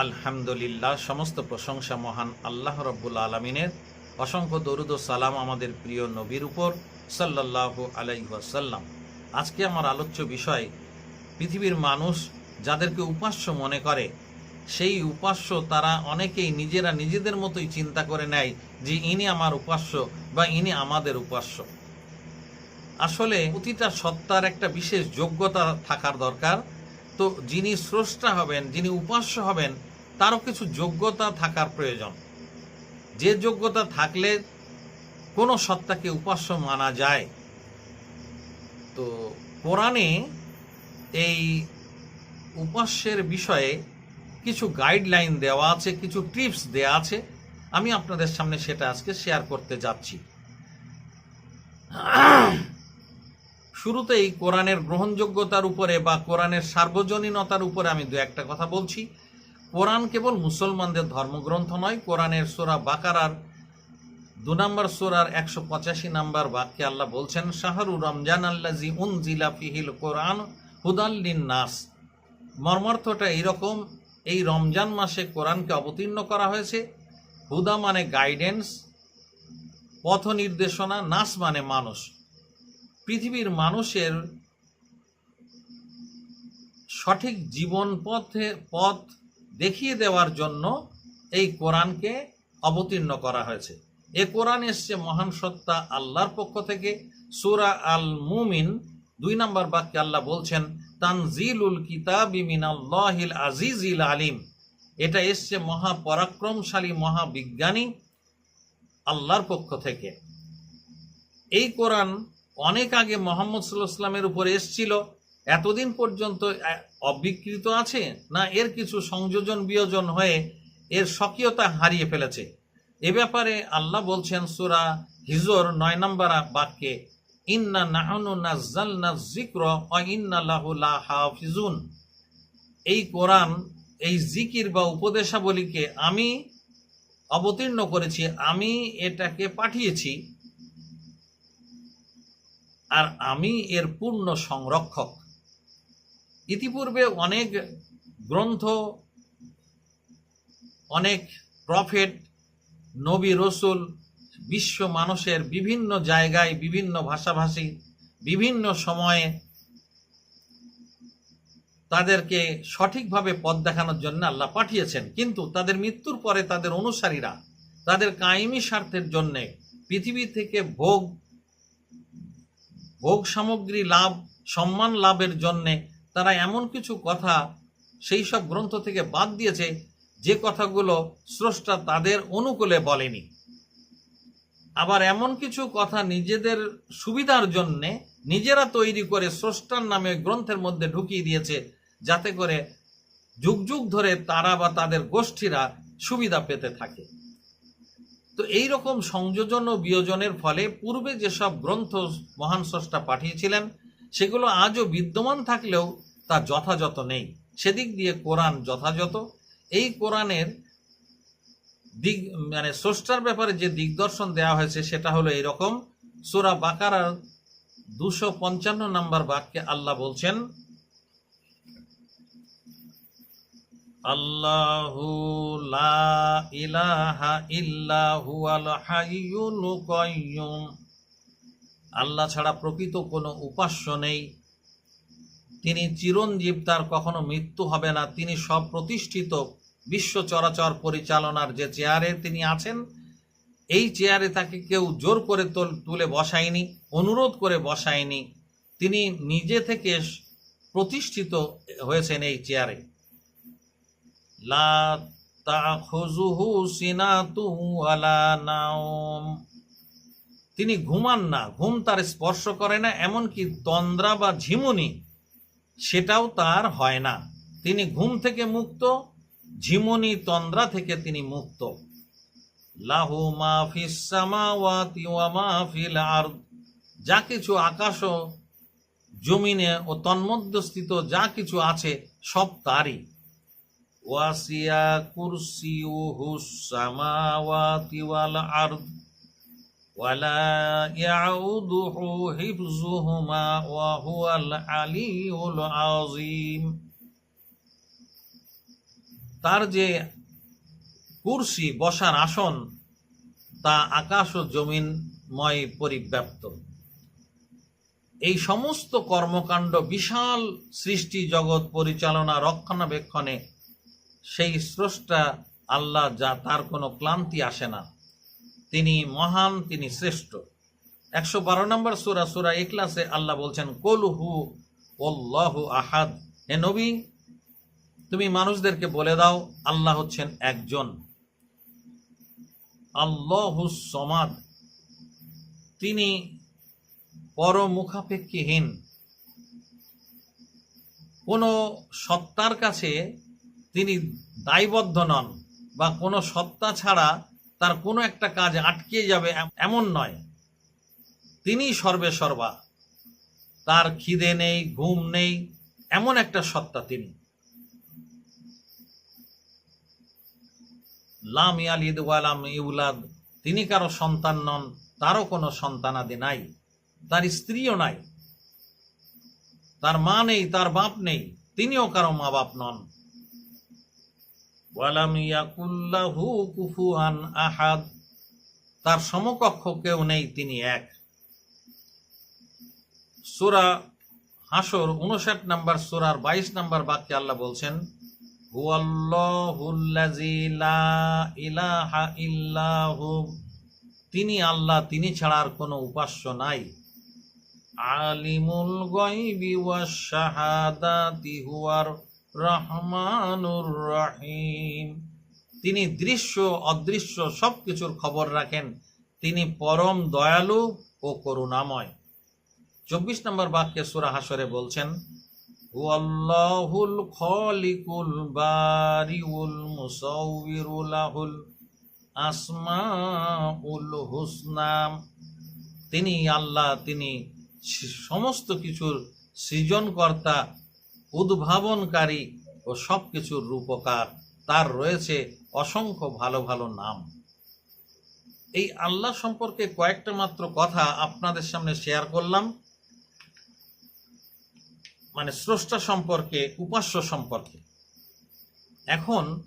আলহামদুলিল্লাহ, সমস্ত প্রশংসা মহান আল্লাহ রব্বুল আলমিনের। অসংখ্য দরুদ ও সালাম আমাদের প্রিয় নবীর উপর সাল্লাহ আলাইসাল্লাম আজকে আমার আলোচ্য বিষয়, পৃথিবীর মানুষ যাদেরকে উপাস্য মনে করে, সেই উপাস্য তারা অনেকেই নিজেরা নিজেদের মতোই চিন্তা করে নেয় যে ইনি আমার উপাস্য বা ইনি আমাদের উপাস্য। আসলে প্রতিটা সত্তার একটা বিশেষ যোগ্যতা থাকার দরকার। তো যিনি স্রষ্টা হবেন, যিনি উপাস্য হবেন, তারও কিছু যোগ্যতা থাকার প্রয়োজন। যে যোগ্যতা থাকলে কোনো সত্তাকে উপাস্য মানা যায়। তো কোরআনে এই উপাস্যের বিষয়ে কিছু গাইডলাইন দেওয়া আছে, কিছু টিপস দেওয়া আছে। আমি আপনাদের সামনে সেটা আজকে শেয়ার করতে যাচ্ছি। শুরুতেই কোরআনের গ্রহণযোগ্যতার উপরে বা কোরআনের সার্বজনীনতার উপরে আমি দু একটা কথা বলছি। কোরআন কেবল মুসলমানদের ধর্মগ্রন্থ নয়, কোরআনের সোরা বাকারার দু নম্বর সোরার একশো পঁচাশি নম্বর বাক্যে আল্লাহ বলছেন, শাহরু রমজান আল্লাজি উন জিলা ফিহিল কোরআন হুদাল্লিন নাস মর্মার্থটা এইরকম, এই রমজান মাসে কোরআনকে অবতীর্ণ করা হয়েছে। হুদা মানে গাইডেন্স, পথ নির্দেশনা, নাস মানে মানুষ। পৃথিবীর মানুষের সঠিক জীবন পথে, পথ দেখিয়ে দেওয়ার জন্য এই কোরআনকে অবতীর্ণ করা হয়েছে। এ কোরআন এসছে মহান সত্তা আল্লাহর পক্ষ থেকে। সুরা আল মুমিন দুই নম্বর বাক্যে আল্লাহ বলছেন তানজিলুল কিতাব মিনাল্লাহিল আজিজিল আলিম। এটা এসছে মহাপরাক্রমশালী মহাবিজ্ঞানী আল্লাহর পক্ষ থেকে। এই কোরআন অনেক আগে মোহাম্মদ সাল্লাহামের উপর এসছিল। এতদিন পর্যন্ত অবিকৃত আছে না এর কিছু সংযোজন বিয়োজন হয়ে এর স্বকীয়তা হারিয়ে ফেলেছে? এ ব্যাপারে আল্লাহ বলছেন, সুরা হিজোর নয় নম্বর বাক্যে, ইন্না নাহনু নাজ্জালনা ইন্না এই কোরআন, এই জিকির বা উপদেশাবলীকে আমি অবতীর্ণ করেছি, আমি এটাকে পাঠিয়েছি। আর আমি এর পূর্ণ সংরক্ষক। ইতিপূর্বে অনেক গ্রন্থ, অনেক প্রফেট, নবী রসুল, বিশ্ব মানুষের বিভিন্ন জায়গায়, বিভিন্ন ভাষাভাষী, বিভিন্ন সময়ে তাদেরকে সঠিকভাবে পথ দেখানোর জন্য আল্লাহ পাঠিয়েছেন। কিন্তু তাদের মৃত্যুর পরে তাদের অনুসারীরা, তাদের কায়েমি স্বার্থের জন্যে পৃথিবী থেকে ভোগ ভোগ সামগ্রী লাভ, সম্মান লাভের জন্যে তারা এমন কিছু কথা সেই সব গ্রন্থ থেকে বাদ দিয়েছে, যে কথাগুলো স্রষ্টা তাদের অনুকূলে বলেনি। আবার এমন কিছু কথা নিজেদের সুবিধার জন্যে নিজেরা তৈরি করে স্রষ্টার নামে গ্রন্থের মধ্যে ঢুকিয়ে দিয়েছে, যাতে করে যুগ যুগ ধরে তারা বা তাদের গোষ্ঠীরা সুবিধা পেতে থাকে। তো এই রকম সংযোজন ও বিয়োজনের ফলে পূর্বে যেসব গ্রন্থ মহান স্রষ্টা পাঠিয়েছিলেন, সেগুলো আজও বিদ্যমান থাকলেও তা যথাযথ নেই। সেদিক দিয়ে কোরআন যথাযথ। এই কোরআনের দিক মানে স্রষ্টার ব্যাপারে যে দিগদর্শন দেওয়া হয়েছে, সেটা হলো এরকম সোরা বাকারার দুশো পঞ্চান্ন নম্বর বাক্যে আল্লাহ বলছেন আল্লাহু লা ইলাহা ইল্লা হুয়াল হাইয়ুল কাইয়ুম। আল্লাহ ছাড়া প্রকৃত কোনো উপাস্য নেই। তিনি চিরঞ্জীব, তার কখনো মৃত্যু হবে না। তিনি সব প্রতিষ্ঠিত বিশ্ব চরাচর পরিচালনার যে চেয়ারে তিনি আছেন, এই চেয়ারে তাকে কেউ জোর করে তুলে বসায়নি, অনুরোধ করে বসায়নি। তিনি নিজে থেকে প্রতিষ্ঠিত হয়েছেন এই চেয়ারে। লা তিনি ঘুমান না, ঘুম তার স্পর্শ করে না, এমনকি তন্দ্রা বা ঝিমুনি সেটাও তার হয় না। তিনি ঘুম থেকে মুক্ত, ঝিমুনি তন্দ্রা থেকে তিনি মুক্ত। লাহু মা ফিস সামাওয়াতি ওয়া মা আরদ। যা কিছু আকাশ জমিনে ও তন্মধ্যস্থিত যা কিছু আছে সব তারই। ওয়াসিয়া কুরসিউহু সামাওয়াতি ওয়াল আরদ ولا يعوده حفظهما وهو العلي العظيم তার যে কুরসি বসার আসন তা আকাশ ও জমিনময় পরিব্যাপ্ত এই সমস্ত কর্মকাণ্ড বিশাল সৃষ্টি জগৎ পরিচালনা রক্ষণাবেক্ষণে সেই স্রষ্টা আল্লাহ যা তার কোনো ক্লান্তি আসে না। তিনি মহান, তিনি শ্রেষ্ঠ। একশো বারো নম্বর সুরা সুরা ইকলাসে আল্লাহ বলছেন কলহু ওল্লাহু আহাদ। হে নবী, তুমি মানুষদেরকে বলে দাও, আল্লাহ হচ্ছেন একজন। আল্লাহু সমাদ। তিনি পরমুখাপেক্ষীহীন। কোনো সত্তার কাছে তিনি দায়বদ্ধ নন বা কোনো সত্তা ছাড়া তার কোনো একটা কাজ আটকে যাবে এমন নয়। তিনি সর্বে সর্বা তার খিদে নেই, ঘুম নেই, এমন একটা সত্তা তিনি। লাম ইয়ালিদ ওয়ালাম ইউলাদ। তিনি কারও সন্তান নন, তারও কোনো সন্তানাদি নাই। তার স্ত্রীও নাই। তার মা নেই, তার বাপ নেই। তিনিও কারও মা বাপ নন। ওয়ালাম ইয়াকুল্লাহু কুফুয়ান আহাদ। তার সমকক্ষ কেউ নেই, তিনি এক। সুরা হাসর উনষাট নম্বর, সূরার বাইশ নম্বর বাক্যে আল্লাহ বলছেন তিনি আল্লাহ, তিনি ছাড়ার কোনো উপাস্য নাই। আলিমুল গায়বি হুয়ার। রহমানুর রহিম। তিনি দৃশ্য, অদৃশ্য সব কিছুর খবর রাখেন। তিনি পরম দয়ালু ও করুণাময়। চব্বিশ নম্বর বাক্যে সুরা হাসরে বলছেন, হুয়াল্লাহুল খলিকুল বারিউল মুসাউবিরুলাহুল আসমাউল হুসনাম তিনি আল্লাহ, তিনি সমস্ত কিছুর সৃজনকর্তা উদ্ভাবনকারী ও সব কিছুর রূপকার তার রয়েছে অসংখ্য ভালো ভালো নাম। এই আল্লাহ সম্পর্কে কয়েকটা মাত্র কথা আপনাদের সামনে শেয়ার করলাম। মানে স্রষ্টা সম্পর্কে, উপাস্য সম্পর্কে। এখন,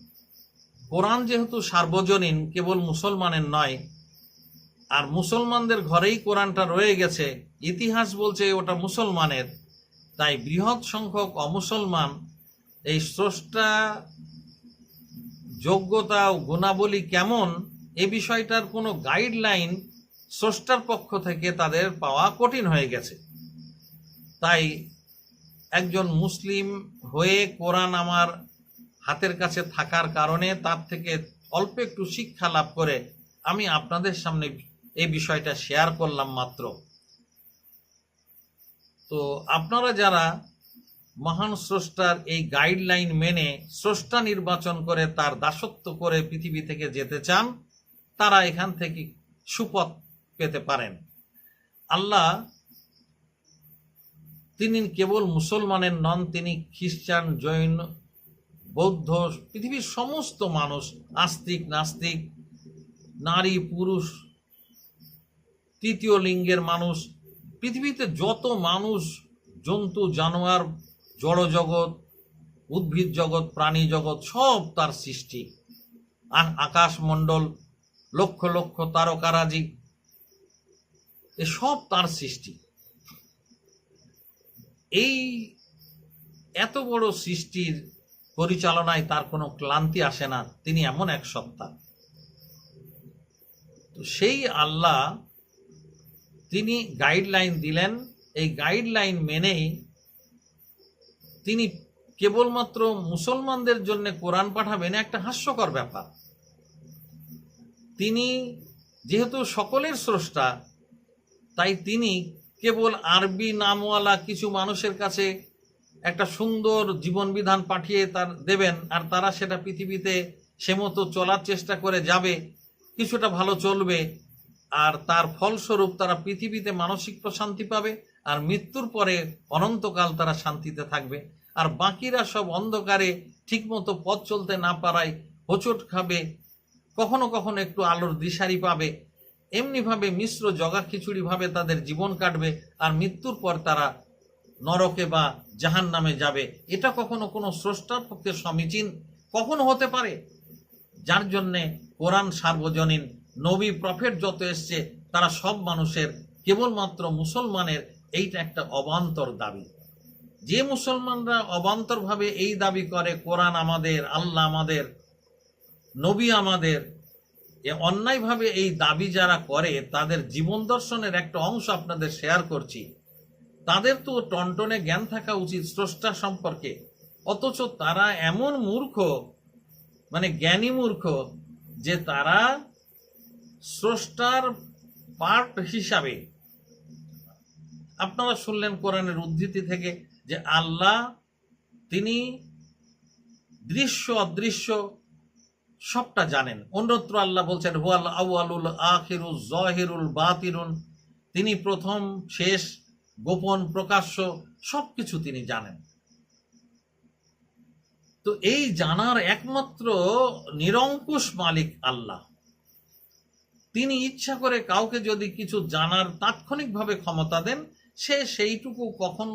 কোরআন যেহেতু সার্বজনীন, কেবল মুসলমানের নয়, আর মুসলমানদের ঘরেই কোরআনটা রয়ে গেছে, ইতিহাস বলছে ওটা মুসলমানের। তাই বৃহৎ সংখ্যক অমুসলমান এই স্রষ্টা যোগ্যতা ও গুণাবলী কেমন এ বিষয়টার কোনো গাইডলাইন স্রষ্টার পক্ষ থেকে তাদের পাওয়া কঠিন হয়ে গেছে। তাই একজন মুসলিম হয়ে কোরআন আমার হাতের কাছে থাকার কারণে তার থেকে অল্প একটু শিক্ষা লাভ করে আমি আপনাদের সামনে এই বিষয়টা শেয়ার করলাম মাত্র। তো আপনারা যারা মহান স্রষ্টার এই গাইডলাইন মেনে স্রষ্টা নির্বাচন করে তার দাসত্ব করে পৃথিবী থেকে যেতে চান, তারা এখান থেকে সুপথ পেতে পারেন। আল্লাহ তিনি কেবল মুসলমানের নন, তিনি খ্রিস্টান, জৈন, বৌদ্ধ, পৃথিবীর সমস্ত মানুষ, আস্তিক, নাস্তিক, নারী, পুরুষ, তৃতীয় লিঙ্গের মানুষ পৃথিবীতে যত মানুষ, জন্তু, জানোয়ার জড় জগৎ উদ্ভিদ জগৎ, প্রাণী জগৎ, সব তার সৃষ্টি। আকাশমণ্ডল, লক্ষ লক্ষ তারকারাজি সব তার সৃষ্টি। এই এত বড় সৃষ্টির পরিচালনায় তার কোনো ক্লান্তি আসে না, তিনি এমন এক সত্তা। তো সেই আল্লাহ তিনি গাইডলাইন দিলেন। এই গাইডলাইন মেনেই তিনি কেবলমাত্র মুসলমানদের জন্য কোরআন পাঠাবেন একটা হাস্যকর ব্যাপার। তিনি যেহেতু সকলের স্রষ্টা, তাই তিনি কেবল আরবি নামওয়ালা কিছু মানুষের কাছে একটা সুন্দর জীবন বিধান পাঠিয়ে তার দেবেন, আর তারা সেটা পৃথিবীতে সে মতো চলার চেষ্টা করে যাবে, কিছুটা ভালো চলবে আর তার ফলস্বরূপ তারা পৃথিবীতে মানসিক প্রশান্তি পাবে, আর মৃত্যুর পরে অনন্তকাল তারা শান্তিতে থাকবে। আর বাকিরা সব অন্ধকারে ঠিকমতো পথ চলতে না পারায় হোঁচট খাবে, কখনো কখনো একটু আলোর দিশারি পাবে। এমনিভাবে মিশ্র জগা খিচুড়িভাবে তাদের জীবন কাটবে, আর মৃত্যুর পর তারা নরকে বা জাহান নামে যাবে। এটা কখনো কোনো স্রষ্টার পক্ষে সমীচীন, কখনো হতে পারে। যার জন্যে কোরআন সার্বজনীন নবী প্রফেট যত এসছে, তারা সব মানুষের, কেবলমাত্র মুসলমানের এইটা একটা অবান্তর দাবি। যে মুসলমানরা অবান্তরভাবে এই দাবি করে, কোরআন আমাদের, আল্লাহ আমাদের, নবী আমাদের এ অন্যায়ভাবে এই দাবি যারা করে, তাদের জীবন দর্শনের একটা অংশ আপনাদের শেয়ার করছি। তাদের তো টনটনে জ্ঞান থাকা উচিত স্রষ্টা সম্পর্কে। অথচ তারা এমন মূর্খ মানে জ্ঞানী মূর্খ, যে তারা স্রষ্টার পার্ট হিসাবে আপনারা শুনলেন কোরআনের উদ্ধৃতি থেকে যে আল্লাহ তিনি দৃশ্য অদৃশ্য সবটা জানেন। অন্যত্র আল্লাহ বলছেন, হুয়াল আউয়ালুল আখিরুল জহিরুল বাতিরুন তিনি প্রথম, শেষ, গোপন, প্রকাশ্য সব কিছু তিনি জানেন। তো এই জানার একমাত্র নিরঙ্কুশ মালিক আল্লাহ। তিনি ইচ্ছা করে কাউকে যদি কিছু জানার তাৎক্ষণিকভাবে ক্ষমতা দেন, সে সেইটুকু কখন,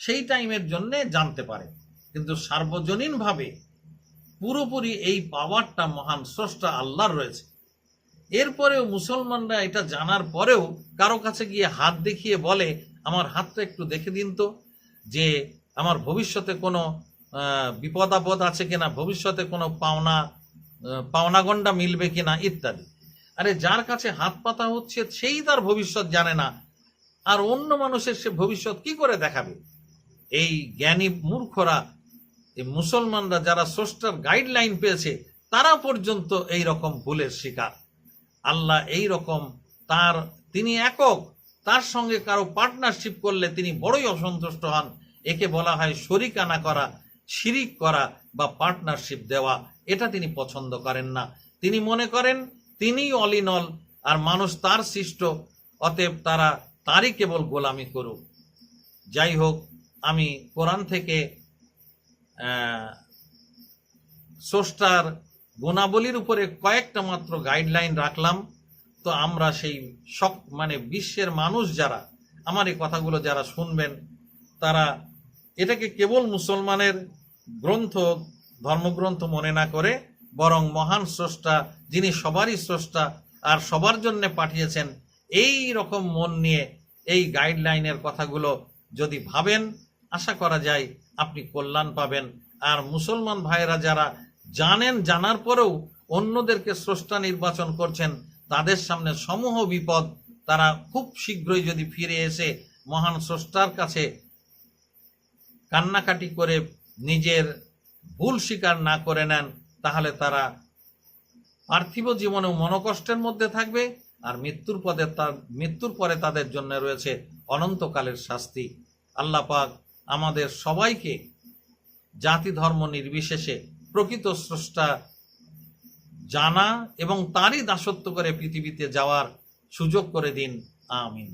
সেই টাইমের জন্য জানতে পারে। কিন্তু সার্বজনীনভাবে পুরোপুরি এই পাওয়ারটা মহান স্রষ্টা আল্লাহর রয়েছে। এরপরেও মুসলমানরা এটা জানার পরেও কারও কাছে গিয়ে হাত দেখিয়ে বলে, আমার হাতটা একটু দেখে দিন তো যে আমার ভবিষ্যতে কোনো বিপদ আপদ আছে কিনা, ভবিষ্যতে কোনো পাওনা পাওনাগণ্ডা মিলবে কিনা, ইত্যাদি। আরে যার কাছে হাত পাতা হচ্ছে, সেই তার ভবিষ্যৎ জানে না। আর অন্য মানুষের সে ভবিষ্যৎ কি করে দেখাবে? এই জ্ঞানী মূর্খরা, এই মুসলমানরা যারা স্রষ্টার গাইডলাইন পেয়েছে, তারা পর্যন্ত এই রকম ভুলের শিকার। আল্লাহ এই রকম তার, তিনি একক, তার সঙ্গে কারও পার্টনারশিপ করলে তিনি বড়ই অসন্তুষ্ট হন। একে বলা হয় শরিকানা করা, শিরিক করা বা পার্টনারশিপ দেওয়া। এটা তিনি পছন্দ করেন না। তিনি মনে করেন তিনিই অল ইন আর মানুষ তার সৃষ্ট, অতএব তারা তারই কেবল গোলামি করুক। যাই হোক, আমি কোরআন থেকে স্রষ্টার গুণাবলীর উপরে কয়েকটা মাত্র গাইডলাইন রাখলাম। তো আমরা সেই সব মানে বিশ্বের মানুষ যারা, আমার এই কথাগুলো যারা শুনবেন, তারা এটাকে কেবল মুসলমানের গ্রন্থ, ধর্মগ্রন্থ মনে না করে বরং মহান স্রষ্টা, যিনি সবারই স্রষ্টা আর সবার জন্য পাঠিয়েছেন, এই রকম মন নিয়ে এই গাইডলাইনের কথাগুলো যদি ভাবেন, আশা করা যায় আপনি কল্যাণ পাবেন। আর মুসলমান ভাইয়েরা যারা জানেন, জানার পরেও অন্যদেরকে স্রষ্টা নির্বাচন করছেন, তাদের সামনে সমূহ বিপদ তারা খুব শীঘ্রই যদি ফিরে এসে মহান স্রষ্টার কাছে কান্নাকাটি করে নিজের ভুল স্বীকার না করে নেন তাহলে তারা পার্থিব জীবনেও মনোকষ্টের মধ্যে থাকবে আর মৃত্যুর পদে তার মৃত্যুর পরে তাদের জন্য রয়েছে অনন্তকালের শাস্তি। আল্লাহ পাক আমাদের সবাইকে জাতি ধর্ম নির্বিশেষে প্রকৃত স্রষ্টা জানা এবং তারই দাসত্ব করে পৃথিবীতে যাওয়ার সুযোগ করে দিন। আমিন।